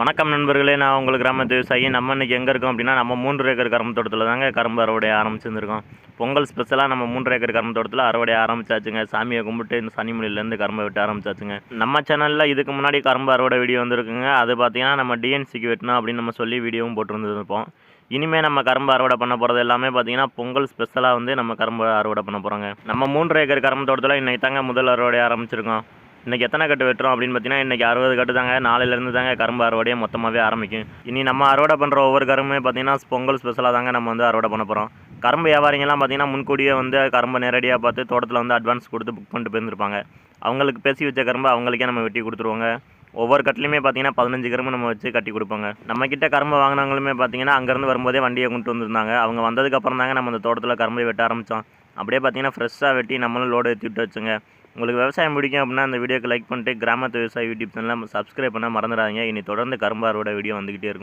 வணக்கம் நண்பர்களே நான் உங்களுக்கு கிராமத்து விவசாயி நம்ம இன்னைக்கு எங்கே இருக்கோம் அப்படின்னா நம்ம மூன்று ஏக்கர் கரும்பு தோட்டத்தில் தாங்க கரும்பு அறுவடை ஆரம்பிச்சிருந்துருக்கோம். பொங்கல் ஸ்பெஷலாக நம்ம மூன்று ஏக்கர் கரும்பு தோட்டத்தில் அறுவடை ஆரம்பிச்சாச்சுங்க. சாமியை கும்பிட்டு இந்த சனிமொழியிலேருந்து கரும்பை வெட்ட ஆரம்பிச்சாச்சுங்க. நம்ம சேனலில் இதுக்கு முன்னாடி கரும்பு அறுவடை வீடியோ வந்திருக்குங்க. அது பார்த்தீங்கன்னா நம்ம டிஎன்சிக்கு வெட்டணும் அப்படின்னு நம்ம சொல்லி வீடியோவும் போட்டிருந்துருப்போம். இனிமேல் நம்ம கரும்பு அறுவடை பண்ண போகிறது எல்லாமே பார்த்தீங்கன்னா பொங்கல் ஸ்பெஷலாக வந்து நம்ம கரும்பு அறுவடை பண்ண போகிறோங்க நம்ம மூன்று ஏக்கர் கரும்பு தோட்டத்தில் இன்றைக்கி தாங்க முதல் அறுவடை ஆரம்பிச்சிருக்கோம். இன்றைக்கி எத்தனை கட்டு வெட்டுறோம் அப்படின்னு பார்த்தீங்கன்னா இன்றைக்கி அறுபது கட்டு தாங்க. நாளையிலேருந்து தாங்க கரும்பு அறுவடையே மொத்தமாகவே ஆரம்பிக்கும். இனி நம்ம அறுவடை பண்ணுற ஒவ்வொரு கரும்புமே பார்த்தீங்கன்னா பொங்கல் ஸ்பெஷலாக தாங்க நம்ம வந்து அறுவடை பண்ண போகிறோம் கரும்பு வியாபாரிங்கெல்லாம் பார்த்தீங்கன்னா முன்கூடியே வந்து கரும்பை நேரடியாக பார்த்து தோட்டத்தில் வந்து அட்வான்ஸ் கொடுத்து புக் பண்ணிட்டு போயிருந்துருப்பாங்க. அவங்களுக்கு பேசி வச்ச கரும்பு அவங்களுக்கே நம்ம வெட்டி கொடுத்துருவோங்க. ஒவ்வொரு கட்டிலையுமே பார்த்தீங்கன்னா பதினஞ்சு கரும்பு நம்ம வச்சு கட்டி கொடுப்பாங்க. நம்ம கரும்பு வாங்கினவங்களுமே பார்த்தீங்கன்னா அங்கேருந்து வரும்போதே வண்டியை கொண்டு வந்திருந்தாங்க. அவங்க வந்ததுக்கப்புறம் தாங்க நம்ம அந்த தோட்டத்தில் கரும்பை வெட்ட ஆரம்பித்தோம் அப்படியே பார்த்தீங்கன்னா ஃப்ரெஷ்ஷாக வெட்டி நம்மளும் லோடு ஏற்றி விட்டு வச்சுங்க. உங்களுக்கு விவசாயம் பிடிக்கும் அப்படின்னா அந்த வீடியோக்கு லைக் பண்ணிட்டு கிராமத்து விவசாய யூடியூப் சேனலை சப்ஸ்கிரைப் பண்ணால் மறந்துடாதீங்க. இனி தொடர்ந்து கரும்பு அறுவடை வீடியோ வந்துக்கிட்டே இருக்கும்.